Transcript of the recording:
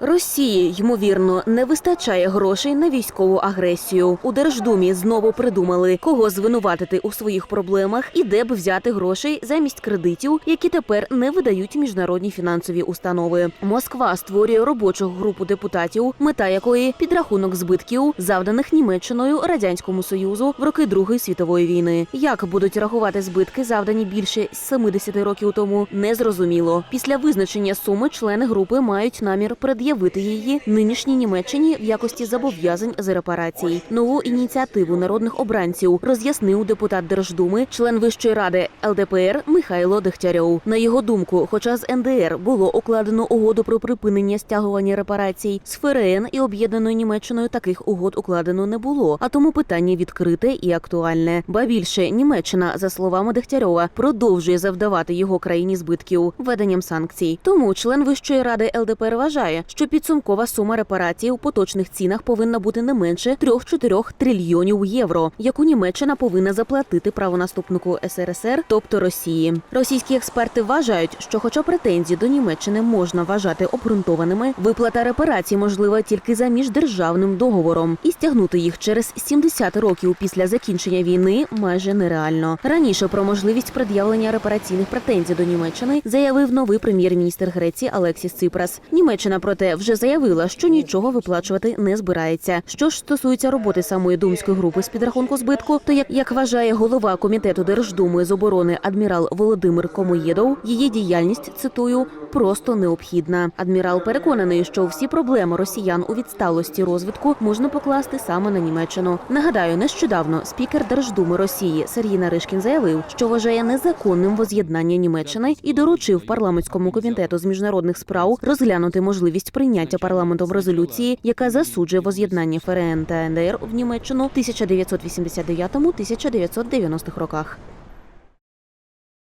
Росії ймовірно не вистачає грошей на військову агресію. У Держдумі знову придумали, кого звинуватити у своїх проблемах і де б взяти грошей замість кредитів, які тепер не видають міжнародні фінансові установи. Москва створює робочу групу депутатів, мета якої підрахунок збитків, завданих Німеччиною радянському союзу в роки Другої світової війни. Як будуть рахувати збитки, завдані більше 70 років тому, незрозуміло. Після визначення суми члени групи мають намір пред'явити її нинішній Німеччині в якості зобов'язань з репарацій. Нову ініціативу народних обранців роз'яснив депутат Держдуми, член Вищої ради ЛДПР Михайло Дегтярьов. На його думку, хоча з НДР було укладено угоду про припинення стягування репарацій, з ФРН і об'єднаною Німеччиною таких угод укладено не було. А тому питання відкрите і актуальне. Ба більше Німеччина, за словами Дегтярьова, продовжує завдавати його країні збитків введенням санкцій. Тому член Вищої ради ЛДПР вважає, що підсумкова сума репарацій у поточних цінах повинна бути не менше 3-4 трильйонів євро, яку Німеччина повинна заплатити правонаступнику СРСР, тобто Росії. Російські експерти вважають, що, хоча претензії до Німеччини можна вважати обґрунтованими, виплата репарацій можлива тільки за міждержавним договором, і стягнути їх через 70 років після закінчення війни майже нереально. Раніше про можливість пред'явлення репараційних претензій до Німеччини заявив новий прем'єр-міністр Греції Алексіс Ципрас. Німеччина вже заявила, що нічого виплачувати не збирається. Що ж стосується роботи самої думської групи з підрахунку збитку, то як, як вважає голова комітету Держдуми з оборони адмірал Володимир Комоєдов, її діяльність цитую просто необхідна. Адмірал переконаний, що всі проблеми росіян у відсталості розвитку можна покласти саме на Німеччину. Нагадаю, нещодавно спікер Держдуми Росії Сергій Наришкін заявив, що вважає незаконним воз'єднання Німеччини і доручив парламентському комітету з міжнародних справ розглянути можливість прийняття парламентом резолюції, яка засуджує воз'єднання ФРН та НДР в Німеччину в 1989-1990 роках.